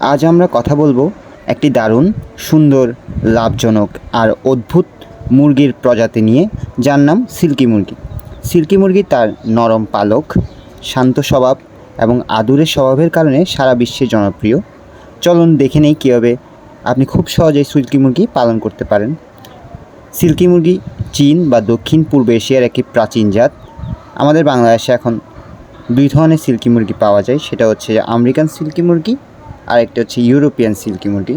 আজ আমরা কথা বলব একটি দারুণ, সুন্দর, লাভজনক আর অদ্ভুত মুরগির প্রজাতি নিয়ে, যার নাম সিল্কি মুরগি। সিল্কি মুরগি তার নরম পালক, শান্ত স্বভাব এবং আদুরের স্বভাবের কারণে সারা বিশ্বে জনপ্রিয়। চলুন দেখে নেই কীভাবে আপনি খুব সহজেই সিল্কি মুরগি পালন করতে পারেন। সিল্কি মুরগি চীন বা দক্ষিণ পূর্ব এশিয়ার একটি প্রাচীন জাত। আমাদের বাংলাদেশে এখন দুই ধরনের সিল্কি মুরগি পাওয়া যায়, সেটা হচ্ছে আমেরিকান সিল্কি মুরগি আর একটা হচ্ছে ইউরোপিয়ান সিল্কি মুরগি।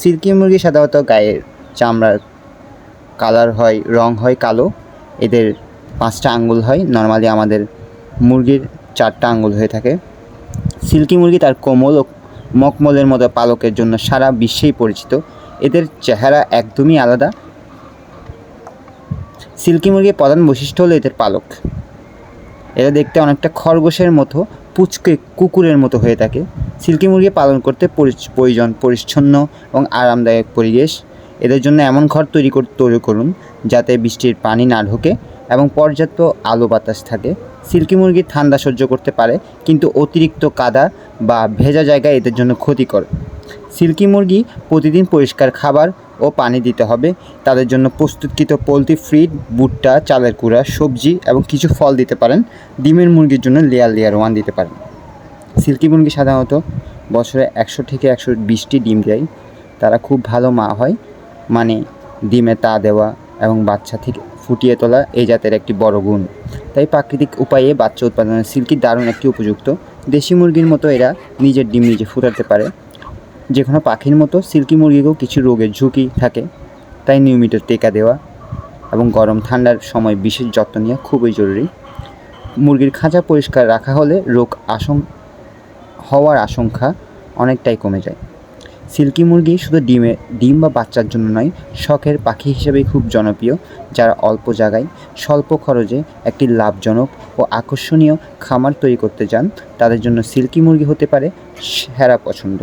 সিল্কি মুরগি সাধারণত গায়ের চামড়ার কালার হয়, রং হয় কালো। এদের পাঁচটা আঙ্গুল হয়। নর্মালি আমাদের মুরগির চারটা আঙ্গুল হয়ে থাকে। সিল্কি মুরগি তার কোমল ও মকমলের মতো পালকের জন্য সারা বিশ্বেই পরিচিত। এদের চেহারা একদমই আলাদা। সিল্কি মুরগির প্রধান বৈশিষ্ট্য হলো এদের পালক। এরা দেখতে অনেকটা খরগোশের মতো, পুচকে কুকুরের মতো হয়ে থাকে। সিল্কি মুরগি পালন করতে পরি- প্রয়োজন পরিচ্ছন্ন এবং আরামদায়ক পরিবেশ। এদের জন্য এমন ঘর তৈরি তৈরি করুন যাতে বৃষ্টির পানি না ঢোকে এবং পর্যাপ্ত আলো বাতাস থাকে। সিল্কি মুরগি ঠান্ডা সহ্য করতে পারে, কিন্তু অতিরিক্ত কাদা বা ভেজা জায়গা এদের জন্য ক্ষতিকর। সিল্কি মুরগি প্রতিদিন পরিষ্কার খাবার ও পানি দিতে হবে। তাদের জন্য প্রস্তুতকৃত পোলট্রি ফিড, ভুট্টা, চালের কুড়া সবজি এবং কিছু ফল দিতে পারেন। ডিমের মুরগির জন্য লেয়ার লেয়ার ওয়ান দিতে পারেন। সিল্কি মুরগি সাধারণত বছরে একশো থেকে একশো বিশটি ডিম দেয়। তারা খুব ভালো মা হয়। মানে ডিমে তা দেওয়া এবং বাচ্চা থেকে ফুটিয়ে তোলা এই জাতের একটি বড় গুণ। তাই প্রাকৃতিক উপায়ে বাচ্চা উৎপাদনে সিল্কি দারুণ একটি উপযুক্ত। দেশি মুরগির মতো এরা নিজের ডিম নিজে ফুটাতে পারে। যে কোনো পাখির মতো সিল্কি মুরগিকেও কিছু রোগের ঝুঁকি থাকে, তাই নিয়মিত টেকা দেওয়া এবং গরম ঠান্ডার সময় বিশেষ যত্ন নেওয়া খুবই জরুরি। মুরগির খাঁচা পরিষ্কার রাখা হলে রোগ আশঙ্ক হওয়ার আশঙ্কা অনেকটাই কমে যায়। সিল্কি মুরগি শুধু ডিমে ডিম বা বাচ্চার জন্য নয়, শখের পাখি হিসেবেই খুব জনপ্রিয়, যারা অল্প জায়গায়, স্বল্প খরচে একটি লাভজনক ও আকর্ষণীয় খামার তৈরি করতে চান, তাদের জন্য সিল্কি মুরগি হতে পারে সেরা পছন্দ।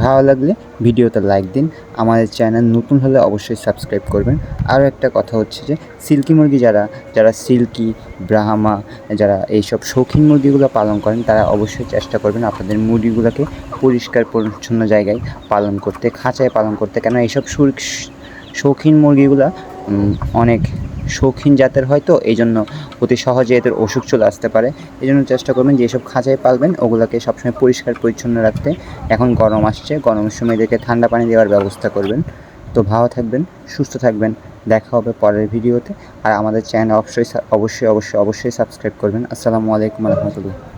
ভালো লাগলে ভিডিওতে লাইক দিন। আমাদের চ্যানেল নতুন হলে অবশ্যই সাবস্ক্রাইব করবেন। আরও একটা কথা হচ্ছে যে, সিল্কি মুরগি যারা যারা সিল্কি, ব্রাহ্মা, যারা এইসব শৌখিন মুরগিগুলো পালন করেন, তারা অবশ্যই চেষ্টা করবেন আপনাদের মুরগিগুলোকে পরিষ্কার, পরিচ্ছন্ন জায়গায় পালন করতে, খাঁচায় পালন করতে। কেন, এইসব শৌখিন মুরগিগুলো অনেক শৌখিন জাতের হয় তো এই জন্য অতি সহজে এদের অসুখ চলে আসতে পারে। এই জন্য চেষ্টা করবেন যেসব খাঁচায় পালবেন, ওগুলোকে সবসময় পরিষ্কার, পরিচ্ছন্ন রাখতে। এখন গরম আসছে গরমের সময় এদেরকে ঠান্ডা পানি দেওয়ার ব্যবস্থা করবেন। তো ভালো থাকবেন, সুস্থ থাকবেন, দেখা হবে পরের ভিডিওতে। আর আমাদের চ্যানেল অবশ্যই অবশ্যই অবশ্যই অবশ্যই সাবস্ক্রাইব করবেন। আসসালামু আলাইকুম রহমতুল্লাহ।